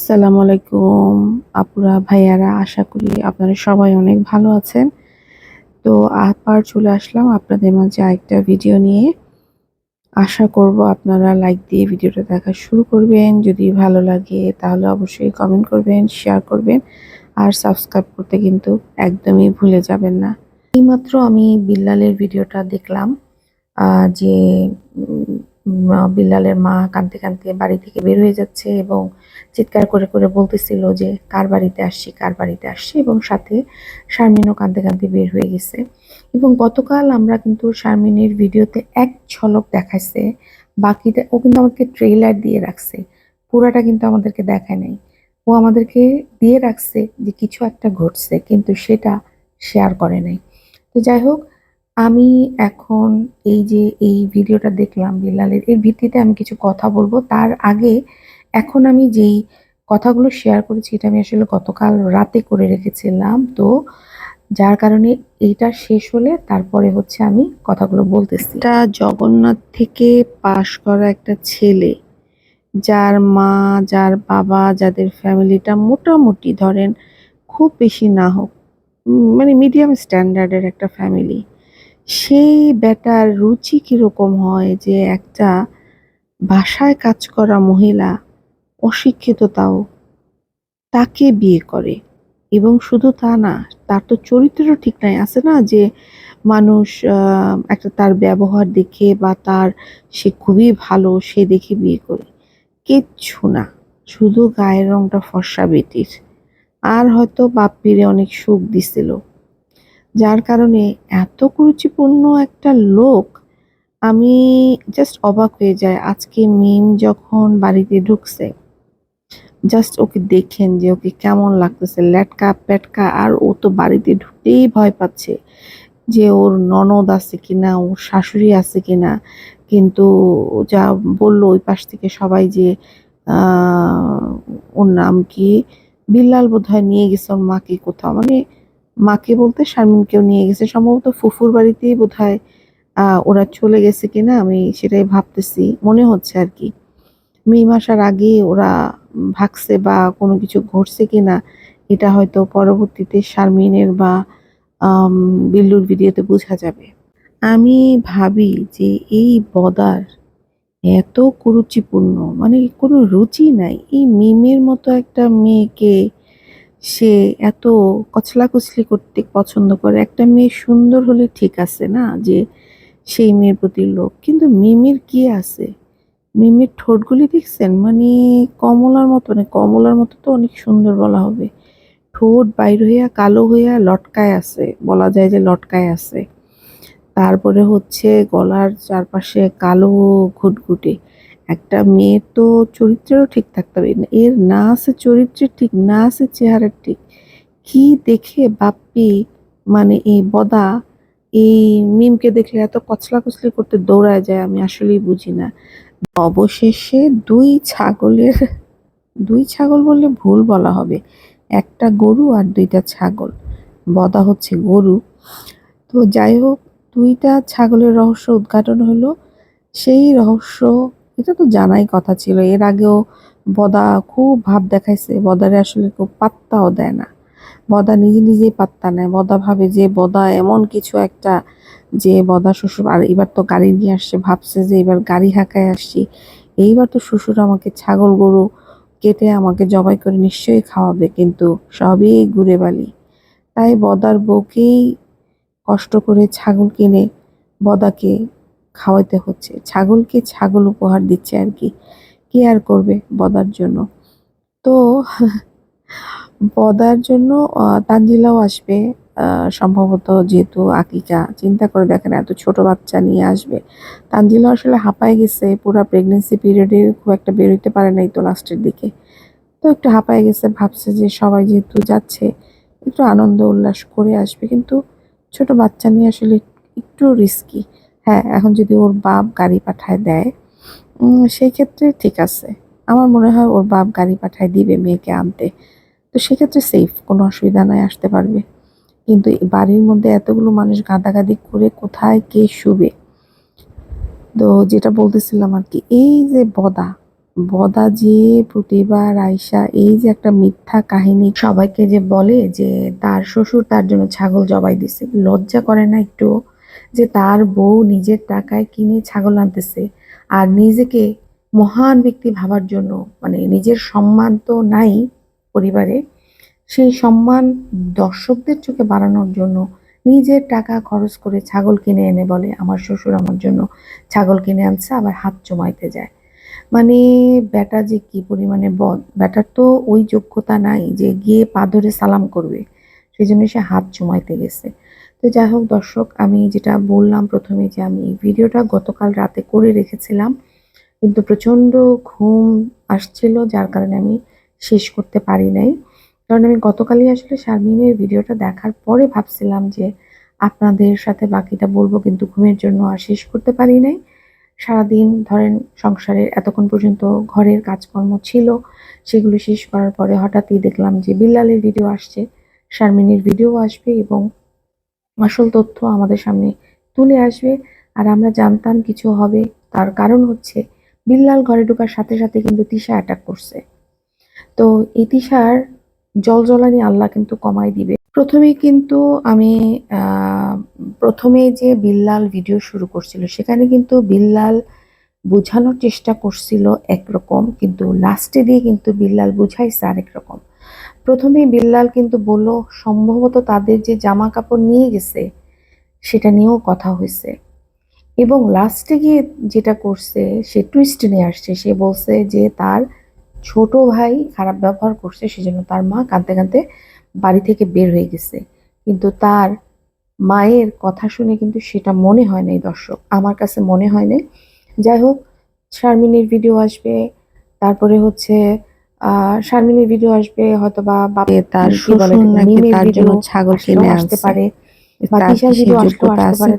আসসালামু আলাইকুম আপুরা, ভাইয়ারা, আশা করি আপনারা সবাই অনেক ভালো আছেন। তো আবার চলে আসলাম আপনাদের মাঝে আরেকটা ভিডিও নিয়ে। আশা করব আপনারা লাইক দিয়ে ভিডিওটা দেখা শুরু করবেন। যদি ভালো লাগে তাহলে অবশ্যই কমেন্ট করবেন শেয়ার করবেন। আর সাবস্ক্রাইব করতে কিন্তু একদমই ভুলে যাবেন না। এইমাত্র আমি বিল্লালের ভিডিওটা দেখলাম যে বিল্লালের মা কাঁদতে কাঁদতে বাড়ি থেকে বের হয়ে যাচ্ছে এবং চিৎকার করে করে বলতেছিল যে, কার বাড়িতে আসছি, কার বাড়িতে আসছি? এবং সাথে শারমিনও কাঁদতে কাঁদতে বের হয়ে গেছে। এবং গতকাল আমরা কিন্তু শারমিনের ভিডিওতে এক ঝলক দেখাইছে, বাকিটা ও কিন্তু আমাদেরকে ট্রেলার দিয়ে রাখছে। পুরাটা কিন্তু আমাদেরকে দেখায় নাই। ও আমাদেরকে দিয়ে রাখছে যে, কিছু একটা ঘটছে, কিন্তু সেটা শেয়ার করে নাই। তো যাই হোক আমি এখন এই যে এই ভিডিওটা দেখলাম বিল্লালের এর ভিত্তিতে আমি কিছু কথা বলব। তার আগে এখন আমি যেই কথাগুলো শেয়ার করেছি, এটা আমি আসলে গতকাল রাতে করে রেখেছিলাম। তো যার কারণে এইটা শেষ হলে তারপরে হচ্ছে আমি কথাগুলো বলতেছি। এটা জগন্নাথ থেকে পাশ করা একটা ছেলে, যার মা, যার বাবা, যাদের ফ্যামিলিটা মোটামুটি ধরেন খুব বেশি না হোক মানে মিডিয়াম স্ট্যান্ডার্ডের একটা ফ্যামিলি সেই বেটার রুচি কীরকম হয় যে একটা বাসায় কাজ করা মহিলা অশিক্ষিত তাও তাকে বিয়ে করে? এবং শুধু তা না, তার তো চরিত্রও ঠিক নাই। আছে না যে মানুষ একটা তার ব্যবহার দেখে বা তার সে খুবই ভালো, সে দেখে বিয়ে করে। কিচ্ছু না। শুধু গায়ের রংটা ফর্সা বেটির আর হয়তো বাপ্পিরে অনেক সুখ দিছিল। যার কারণে এত কুরুচিপূর্ণ একটা লোক, আমি জাস্ট অবাক হয়ে যায় আজকে মিম যখন বাড়িতে ঢুকছে জাস্ট ওকে দেখেন যে ওকে কেমন লাগতেছে, ল্যাটকা, প্যাটকা, আর ও তো বাড়িতে ঢুকতেই ভয় পাচ্ছে যে ওর ননদ আছে কিনা, ওর শাশুড়ি আছে কিনা। কিন্তু যা বলল ওই পাশ থেকে সবাই যে ওর নাম কি? বিল্লাল বোধহয় নিয়ে গেছে ওর মাকে কোথাও। মানে মাকে বলতে শারমিনকেও নিয়ে গেছে। সম্ভবত ফুফুর বাড়িতেই বোধহয় আহ, ওরা চলে গেছে কিনা আমি সেটাই ভাবতেছি। মনে হচ্ছে আর কি। মে মাসার আগে ওরা ভাগছে বা কোনো কিছু ঘটছে কিনা এটা হয়তো পরবর্তীতে শারমিনের বা বিল্লুর ভিডিওতে বোঝা যাবে। আমি ভাবি যে এই বদার এত কুরুচিপূর্ণ মানে কোনো রুচি নাই। এই মিমের মতো একটা মেয়েকে সে এত কচলাকচলি করতে পছন্দ করে। একটা মেয়ে সুন্দর হলে ঠিক আছে না? যে সেই মেয়ের প্রতি লোক কিন্তু মিমের কি আছে? মিমের ঠোঁটগুলি দেখছেন? মানে কমলার মতো মানে কমলার মতো তো অনেক সুন্দর বলা হবে। ঠোঁট বাইর হইয়া কালো হইয়া লটকায় আছে। বলা যায় যে লটকায় আছে। তারপরে হচ্ছে গলার চারপাশে কালো ঘুটঘুটে। একটা মেয়ের তো চরিত্রেরও ঠিক থাকতে হবে। এর না আছে চরিত্রের ঠিক, না আছে চেহারার ঠিক। কি দেখে বাপ্পি মানে এই বদা, এই মিমকে দেখলে এত কচলা কচলি করতে দৌড়ায় যায় আমি আসলেই বুঝি না। অবশেষে দুই ছাগলের, দুই ছাগল বললে ভুল বলা হবে। একটা গরু আর দুইটা ছাগল। বদা হচ্ছে গরু। তো যাই হোক, দুইটা ছাগলের রহস্য উদ্ঘাটন হলো। সেই রহস্য এটা তো জানাই কথা ছিল। এর আগেও বদা খুব ভাব দেখাইছে। বদারে আসলে খুব পাত্তাও দেয় না। বদা নিজে নিজেই পাত্তা নেয়। বদা ভাবে যে বদা এমন কিছু একটা যে বদা শ্বশুর, আর এবার তো গাড়ি নিয়ে আসছে, ভাবছে যে এবার গাড়ি হাঁকায় আসছি। এইবার তো শ্বশুর আমাকে ছাগল গরু কেটে আমাকে জবাই করে নিশ্চয়ই খাওয়াবে, কিন্তু সবই ঘুরে বালি। তাই বদার বউকেই কষ্ট করে ছাগল কিনে বদাকে খাওয়াতে হচ্ছে। ছাগলকে ছাগল উপহার দিচ্ছে আর কি। কি আর করবে বদার জন্য? তো বদার জন্য তানজিলাও আসবে সম্ভবত যেহেতু আকিকা। চিন্তা করে দেখেন, এত ছোট বাচ্চা নিয়ে আসবে। তানজিলা আসলে হাঁপায় গেছে, পুরো প্রেগনেন্সি পিরিয়ডে খুব একটা বেরোতে পারে নাই তো লাস্টের দিকে। তো একটু হাঁপায় গেছে, ভাবছে যে সবাই যেহেতু যাচ্ছে, একটু আনন্দ উল্লাস করে আসবে। কিন্তু ছোট বাচ্চা নিয়ে আসলে একটু রিস্কি হ্যাঁ এখন যদি ওর বাপ গাড়ি পাঠায় দেয় সেই ক্ষেত্রে ঠিক আছে। আমার মনে হয় ওর বাপ গাড়ি পাঠায় দিবে মেয়েকে আনতে। তো সেক্ষেত্রে সেফ কোনো অসুবিধা নাই, আসতে পারবে। কিন্তু বাড়ির মধ্যে এতগুলো মানুষ গাদাগাদি করে কোথায় কে শুবে? তো যেটা বলতেছিলাম আর কি, এই যে বদা বদা যে প্রতিবার আয়সা এই যে একটা মিথ্যা কাহিনী সবাইকে যে বলে যে তার শ্বশুর তার জন্য ছাগল জবাই দিছে, লজ্জা করে না একটু যে তার বউ নিজের টাকায় কিনে ছাগল আনতেছে আর নিজেকে মহান ব্যক্তি ভাবার জন্য মানে নিজের সম্মান তো নাই পরিবারে, সেই সম্মান দর্শকদের চোখে বাড়ানোর জন্য নিজের টাকা খরচ করে ছাগল কিনে এনে বলে, আমার শ্বশুর আমার জন্য ছাগল কিনে আনছে, আবার হাত জমাইতে যায়। মানে ব্যাটা যে কি পরিমাণে বদ ব্যাটার তো ওই যোগ্যতা নাই যে গিয়ে পা ধরে সালাম করবে সেই জন্য সে হাত জমাইতে গেছে। তো যাই হোক দর্শক, আমি যেটা বললাম প্রথমে যে আমি এই ভিডিওটা গতকাল রাতে করে রেখেছিলাম, কিন্তু প্রচণ্ড ঘুম আসছিল, যার কারণে আমি শেষ করতে পারি নাই। কারণ আমি গতকালই আসলে শারমিনের ভিডিওটা দেখার পরে ভাবছিলাম যে আপনাদের সাথে বাকিটা বলব, কিন্তু ঘুমের জন্য আর শেষ করতে পারি নাই। সারাদিন ধরেন সংসারের এতক্ষণ পর্যন্ত ঘরের কাজকর্ম ছিল, সেগুলো শেষ করার পরে হঠাৎই দেখলাম যে বিল্লালের ভিডিও আসছে, শারমিনের ভিডিও আসবে এবং আসল তথ্য আমাদের সামনে তুলে আসবে আর আমরা জানতাম কিছু হবে। তার কারণ হচ্ছে, বিল্লাল ঘরে ঢোকার সাথে সাথে কিন্তু তিশা অ্যাটাক করছে। তো এই তিশার জল আল্লাহ কিন্তু কমাই দিবে। প্রথমে কিন্তু আমি প্রথমে যে বিল্লাল ভিডিও শুরু করছিল, সেখানে কিন্তু বিল্লাল বোঝানোর চেষ্টা করছিল একরকম, কিন্তু লাস্টে দিয়ে কিন্তু বিল্লাল বুঝাইছে আরেক রকম প্রথমে বিল্লাল কিন্তু বলল, সম্ভবত তাদের যে জামা কাপড় নিয়ে গেছে, সেটা নিয়েও কথা হয়েছে। এবং লাস্টে গিয়ে যেটা করছে, সে টুইস্ট নিয়ে আসছে। সে বলছে যে তার ছোট ভাই খারাপ ব্যবহার করছে, সেজন্য তার মা কাঁদতে কাঁদতে বাড়ি থেকে বের হয়ে গেছে। কিন্তু তার মায়ের কথা শুনে কিন্তু সেটা মনে হয় নাই দর্শক, আমার কাছে মনে হয় নাই। যাই হোক, শারমিনের ভিডিও আসবে, তারপরে হচ্ছে শারমিনের ভিডিও আসবে হয়তো বা তার জন্য ছাগল কিনে আসতে পারে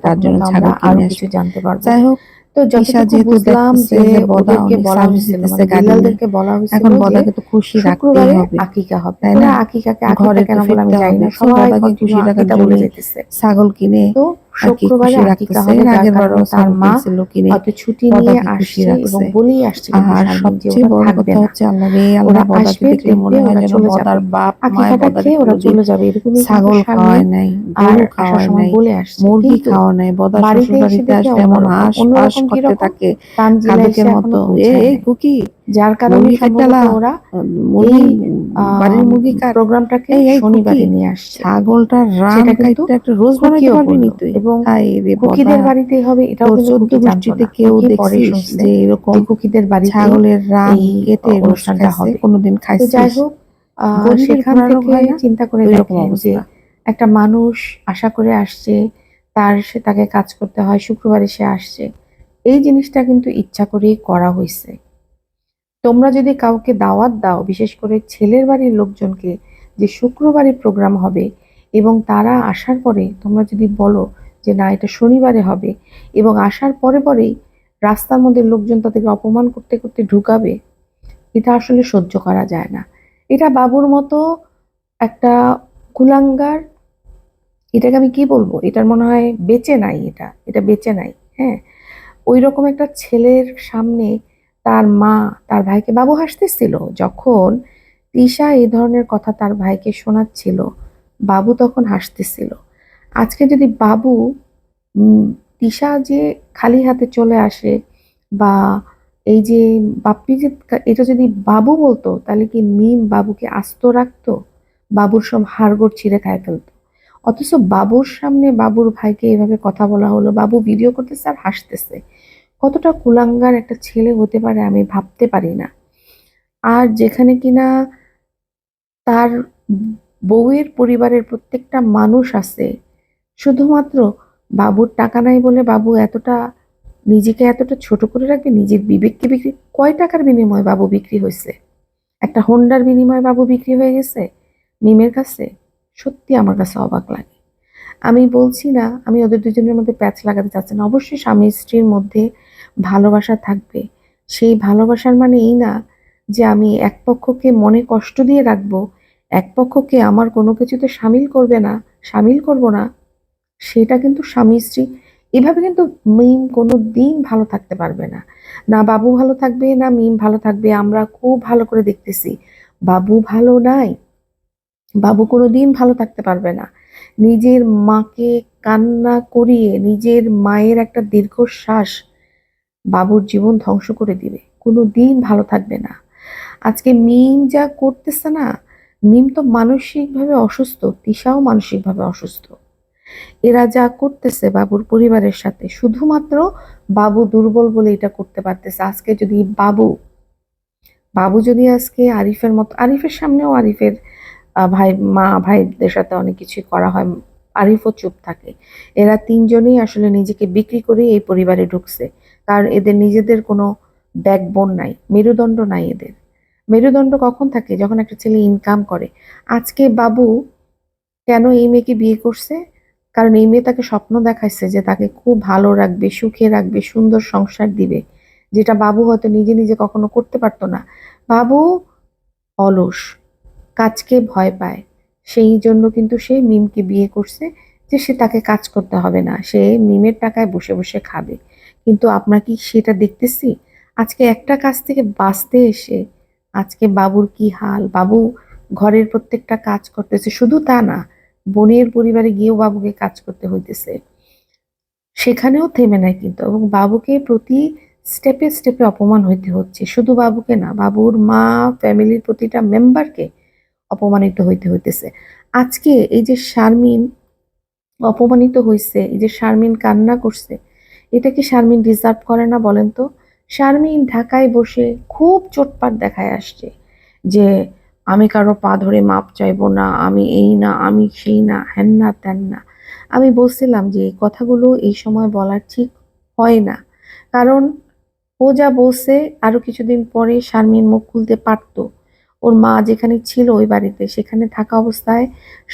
তার জন্য ছাগল কিনে কিছু জানতে পারব। যাই হোক তো বুঝলাম যে ওদেরকে বলা এখন তো খুশি রাখতেই হবে আকিকা হবে। তাই না? না? আকিকাকে ঘরে কেন বলে আমি জানি না সবাই খুশি রাখার বলে যেতেছে। ছাগল কিনে তো শুক্রবারে আকিকা হবে আগের কারণে তার মা কিনছিল ছুটি নিয়ে আসছে এবং বলেই আসছে আর সবচেয়ে বড় কথা হচ্ছে আল্লাহ রে আল্লাহ ওরা দেখলে মনে হয় যেন বদার বাপ মায় আকিকাটা ওরা চলে যাবে এরকমই ছাগল খাওয়ায় নাই গরু খাওয়ায় নাই। মুরগি খাওয়া নাই বদা বাড়িতে শ্বশুর বাড়িতে আসলে এমন অন্যরকম। হাঁস করতে থাকে মতো। এই কুকি যার কারণে ওরা এই, বাড়ির মুরগি প্রোগ্রামটাকে শনিবারে নিয়ে আসছে। ছাগলটা একটা রোজ বানাইতে খুকিও পারবি তুই এবং রে খুকিদের বদা বাড়িতেই হবে চোদ্দ গোষ্ঠীতে কেউ দেখছিস যে এরকম যে খুকিদের বাড়িতে ছাগলের এই কেটে অনুষ্ঠানটা হবে। কোনোদিন যাই হোক সেখান থেকে চিন্তা করে দেখেন যে একটা মানুষ আশা করে আসছে তার সে তাকে কাজ করতে হয় শুক্রবারে সে আসছে। এই জিনিসটা কিন্তু ইচ্ছা করেই করা হয়েছে তোমরা যদি কাউকে দাওয়াত দাও, বিশেষ করে ছেলের বাড়ির লোকজনকে, যে শুক্রবারে প্রোগ্রাম হবে এবং তারা আসার পরে তোমরা যদি বলো যে না, এটা শনিবারে হবে এবং আসার পরে পরেই রাস্তার মধ্যে লোকজন তাদেরকে অপমান করতে করতে ঢুকাবে, এটা আসলে সহ্য করা যায় না। এটা বাবুর মতো একটা কুলাঙ্গার, এটাকে আমি কি বলব? এটার মনে হয় বেঁচে নাই এটা এটা বেঁচে নাই হ্যাঁ? ওই রকম একটা ছেলের সামনে তার মা, তার ভাইকে বাবু হাসতেছিল। যখন তিশা এই ধরনের কথা তার ভাইকে শোনাচ্ছিল, বাবু তখন হাসতেছিল। আজকে যদি বাবু তিশা যে খালি হাতে চলে আসে বা এই যে বাপ্পি যে এটা যদি বাবু বলতো, তাহলে কি মিম বাবুকে আস্ত রাখতো? বাবুর সব হাড়গোড় ছিঁড়ে খায় ফেলতো। অথচ বাবুর সামনে বাবুর ভাইকে এভাবে কথা বলা হলো, বাবু ভিডিও করতেছে আর হাসতেছে। কতটা কুলাঙ্গার একটা ছেলে হতে পারে আমি ভাবতে পারি না। আর যেখানে কিনা তার বউয়ের পরিবারের প্রত্যেকটা মানুষ আছে, শুধুমাত্র বাবুর টাকা নাই বলে বাবু এতটা, নিজেকে এতটা ছোট করে রাখবে নিজের বিবেককে বিক্রি, কয় টাকার বিনিময়ে বাবু বিক্রি হয়েছে? একটা হোন্ডার বিনিময়ে বাবু বিক্রি হয়ে গেছে? মিমের কাছে? সত্যি আমার কাছে অবাক লাগে। আমি বলছি না, আমি ওদের দুজনের মধ্যে প্যাচ লাগাতে চাচ্ছি না। অবশ্যই স্বামী স্ত্রীর মধ্যে ভালোবাসা থাকবে। সেই ভালোবাসার মানে এই না যে আমি এক পক্ষকে মনে কষ্ট দিয়ে রাখব, এক পক্ষকে আমার কোনো কিছুতে সামিল করবে না, সামিল করব না। সেটা কিন্তু স্বামী, স্ত্রী এভাবে কিন্তু মিম কোনো দিন ভালো থাকতে পারবে না। না বাবু ভালো থাকবে, না মিম ভালো থাকবে, আমরা খুব ভালো করে দেখতেছি। বাবু ভালো নাই, বাবু কোনো দিন ভালো থাকতে পারবে না। নিজের মাকে কান্না করিয়ে নিজের মায়ের একটা দীর্ঘশ্বাস বাবুর জীবন ধ্বংস করে দিবে। কোনো দিন ভালো থাকবে না। আজকে মিম যা করতেছে না, মিম তো মানসিকভাবে অসুস্থ, তিশাও মানসিকভাবে অসুস্থ। এরা যা করতেছে বাবুর পরিবারের সাথে, শুধুমাত্র বাবু দুর্বল বলে এটা করতে পারতেছে। আজকে যদি বাবু বাবু যদি আজকে আরিফের মতো, আরিফের সামনেও আরিফের ভাই, মা, ভাইদের সাথে অনেক কিছু করা হয়, আরিফও চুপ থাকে। এরা তিনজনেই আসলে নিজেকে বিক্রি করে এই পরিবারে ঢুকছে। কারণ এদের নিজেদের কোনো ব্যাকবোন নাই, মেরুদণ্ড নাই এদের। মেরুদণ্ড কখন থাকে? যখন একটা ছেলে ইনকাম করে। আজকে বাবু কেন এই মেয়েকে বিয়ে করছে? কারণ এই মেয়ে তাকে স্বপ্ন দেখাইছে যে তাকে খুব ভালো রাখবে, সুখে রাখবে, সুন্দর সংসার দিবে, যেটা বাবু হয়তো নিজে নিজে কখনো করতে পারতো না। বাবু অলস, কাজকে ভয় পায়। সেই জন্য কিন্তু সে মিমকে বিয়ে করছে যে সে তাকে কাজ করতে হবে না, সে মিমের টাকায় বসে বসে খাবে। কিন্তু আমরা কি সেটা দেখতেছি? আজকে একটা কাজ থেকে বাঁচতে এসে আজকে বাবুর কি হাল? বাবু ঘরের প্রত্যেকটা কাজ করতেছে, শুধু তা না, বোনের পরিবারে গিয়েও বাবুকে কাজ করতে হইতেছে। সেখানেও থেমে নাই কিন্তু এবং বাবুকে প্রতি স্টেপে স্টেপে অপমান হইতে হচ্ছে। শুধু বাবুকে না, বাবুর মা ফ্যামিলির প্রতিটা মেম্বারকে অপমানিত হইতে হইতেছে। আজকে এই যে শারমিন অপমানিত হয়েছে এই যে শারমিন কান্না করছে এটা কি শারমিন ডিজার্ভ করে না বলেন তো? শারমিন ঢাকায় বসে খুব চোটপাট দেখায় আসছে যে, আমি কারও পা ধরে মাপ চাইব না, আমি এই না, আমি সেই না হ্যান না ত্যান না। আমি বলছিলাম যে, এই কথাগুলো এই সময় বলার ঠিক হয় না। কারণ ও যা বলছে আরও কিছুদিন পরে শারমিন মুখ খুলতে পারতো। ওর মা যেখানে ছিল ওই বাড়িতে, সেখানে থাকা অবস্থায়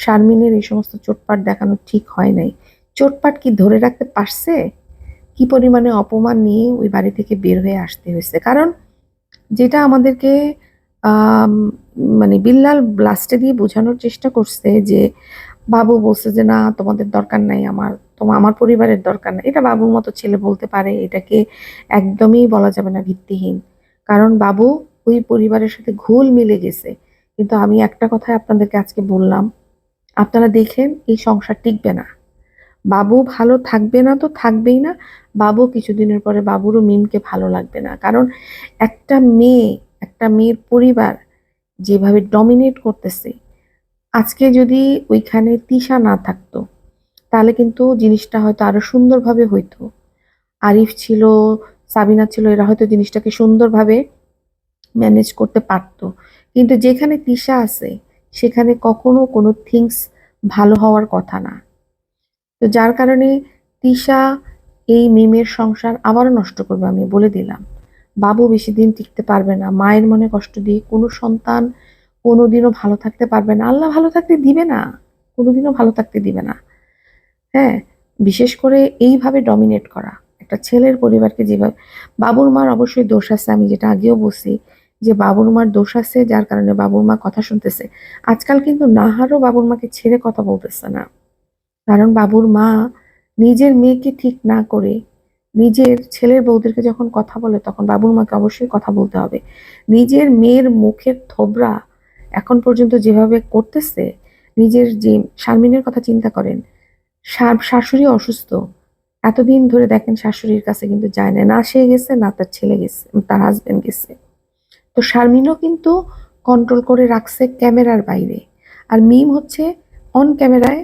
শারমিনের এই সমস্ত চোটপাট দেখানো ঠিক হয় নাই। চোটপাট কি ধরে রাখতে পারছে? কি পরিমাণে অপমান নিয়ে ওই বাড়ি থেকে বের হয়ে আসতে হয়েছে? কারণ যেটা আমাদেরকে মানে বিল্লাল ব্লাস্টে দিয়ে বোঝানোর চেষ্টা করছে যে, বাবু বলছে যে, না, তোমাদের দরকার নাই, আমার তোমার আমার পরিবারের দরকার নাই। এটা বাবুর মতো ছেলে বলতে পারে, এটাকে একদমই বলা যাবে না ভিত্তিহীন। কারণ বাবু ওই পরিবারের সাথে ঘুল মিলে গেছে। কিন্তু আমি একটা কথাই আপনাদেরকে আজকে বললাম, আপনারা দেখেন এই সংসার টিকবে না। বাবু ভালো থাকবে না তো থাকবেই না। বাবু কিছুদিনের পরে বাবুরও মিমকে ভালো লাগবে না। কারণ একটা মেয়ে, একটা মেয়ের পরিবার যেভাবে ডমিনেট করতেছে, আজকে যদি ওইখানে তিশা না থাকতো, তাহলে কিন্তু জিনিসটা হয়তো আরও সুন্দরভাবে হইতো। আরিফ ছিল, সাবিনা ছিল, এরা হয়তো জিনিসটাকে সুন্দরভাবে ম্যানেজ করতে পারতো। কিন্তু যেখানে তিশা আছে, সেখানে কখনো কোনো থিংস ভালো হওয়ার কথা না। তো যার কারণে তিশা এই মিমের সংসার আবারও নষ্ট করবে আমি বলে দিলাম। বাবু বেশি দিন টিকতে পারবে না, মায়ের মনে কষ্ট দিয়ে কোনো সন্তান কোনোদিনও ভালো থাকতে পারবে না। আল্লাহ ভালো থাকতে দিবে না, কোনোদিনও ভালো থাকতে দিবে না। হ্যাঁ বিশেষ করে এইভাবে ডমিনেট করা। একটা ছেলের পরিবারকে যেভাবে, বাবুর মার অবশ্যই দোষ আছে, আমি যেটা আগেও বলছি যে বাবুর মার দোষ আছে, যার কারণে বাবুর মা কথা শুনতেছে। আজকাল কিন্তু নাহারও বাবুর মাকে ছেড়ে কথা বলতেছে না। কারণ বাবুর মা নিজের মেয়েকে ঠিক না করে নিজের ছেলের বউদেরকে যখন কথা বলে, তখন বাবুর মাকে অবশ্যই কথা বলতে হবে। নিজের মেয়ের মুখের থোবরা এখন পর্যন্ত যেভাবে করতেছে, নিজের যে শারমিনের কথা চিন্তা করেন শাশুড়ি অসুস্থ। এতদিন ধরে দেখেন শাশুড়ির কাছে কিন্তু যায় না না সে গেছে, না তার ছেলে গেছে, তার হাজবেন্ড গেছে। তো শারমিনও কিন্তু কন্ট্রোল করে রাখছে ক্যামেরার বাইরে। আর মিম হচ্ছে অন ক্যামেরায়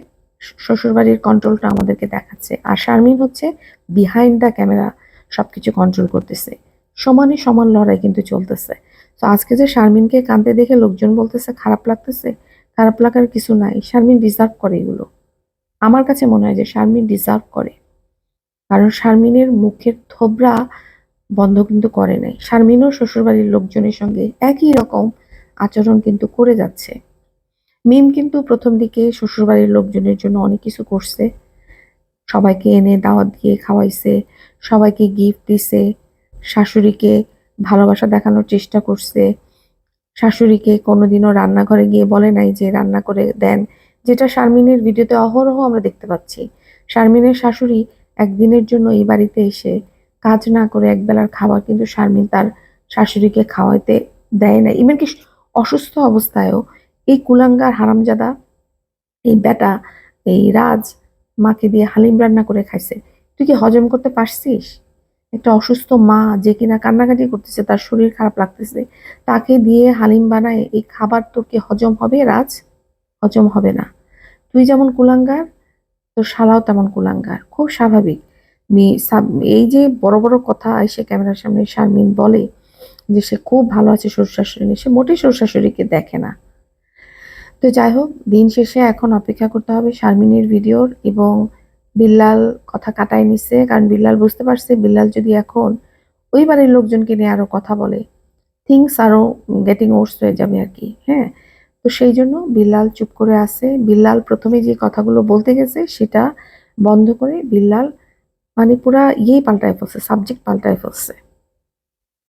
শ্বশুরবাড়ির কন্ট্রোলটা আমাদেরকে দেখাচ্ছে। আর শারমিন হচ্ছে বিহাইন্ড দ্য ক্যামেরা সবকিছু কন্ট্রোল করতেছে। সমানে সমান লড়াই কিন্তু চলতেছে। তো আজকে যে শারমিনকে কাঁদতে দেখে লোকজন বলতেছে, খারাপ লাগতেছে? খারাপ লাগার কিছু নাই। শারমিন ডিজার্ভ করে এগুলো। আমার কাছে মনে হয় যে শারমিন ডিজার্ভ করে। কারণ শারমিনের মুখের থোবরা বন্ধ কিন্তু করে নাই। শারমিনও শ্বশুরবাড়ির লোকজনের সঙ্গে একই রকম আচরণ কিন্তু করে যাচ্ছে। মিম কিন্তু প্রথম দিকে শ্বশুরবাড়ির লোকজনের জন্য অনেক কিছু করছে। সবাইকে এনে দাওয়াত দিয়ে খাওয়াইছে, সবাইকে গিফট দিছে, শাশুড়িকে ভালোবাসা দেখানোর চেষ্টা করছে। শাশুড়িকে কোনোদিনও রান্নাঘরে গিয়ে বলে নাই যে রান্না করে দেন, যেটা শারমিনের ভিডিওতে অহরহ আমরা দেখতে পাচ্ছি। শারমিনের শাশুড়ি একদিনের জন্য এই বাড়িতে এসে কাজ না করে একবেলার খাবার কিন্তু শারমিন তার শাশুড়িকে খাওয়াইতে দেয় না ইভেন কি অসুস্থ অবস্থায়ও এই কুলাঙ্গার হারামজাদা, এই বেটা, এই রাজ মাকে দিয়ে হালিম রান্না করে খাইছে। তুই কি হজম করতে পারছিস? একটা অসুস্থ মা যে কিনা কান্নাকাটি করতেছে, তার শরীর খারাপ লাগতেছে, তাকে দিয়ে হালিম বানায় এই খাবার তোর কি হজম হবে রাজ? হজম হবে না। তুই যেমন কুলাঙ্গার, তোর শালাও তেমন কুলাঙ্গার। খুব স্বাভাবিক। এই যে বড় বড় কথা এসে ক্যামেরার সামনে শারমিন বলে যে সে খুব ভালো আছে শ্বশুর শাশুড়ি নিয়ে, সে মোটেই শ্বশুর শাশুড়িকে দেখে না। তো যাই হোক, দিন শেষে এখন অপেক্ষা করতে হবে শারমিনের ভিডিওর এবং বিল্লাল কথা কাটায় নিছে। কারণ বিল্লাল বুঝতে পারছে, বিল্লাল যদি এখন ওই বাড়ির লোকজনকে নিয়ে আরও কথা বলে থিংস আরও গেটিং ওর্স হয়ে যাবে আর কি হ্যাঁ? তো সেই জন্য বিল্লাল চুপ করে আছে। বিল্লাল প্রথমে যে কথাগুলো বলতে গেছে, সেটা বন্ধ করে বিল্লাল মানে পুরা ইয়েই পাল্টায় ফেলছে সাবজেক্ট পাল্টায় ফেলছে।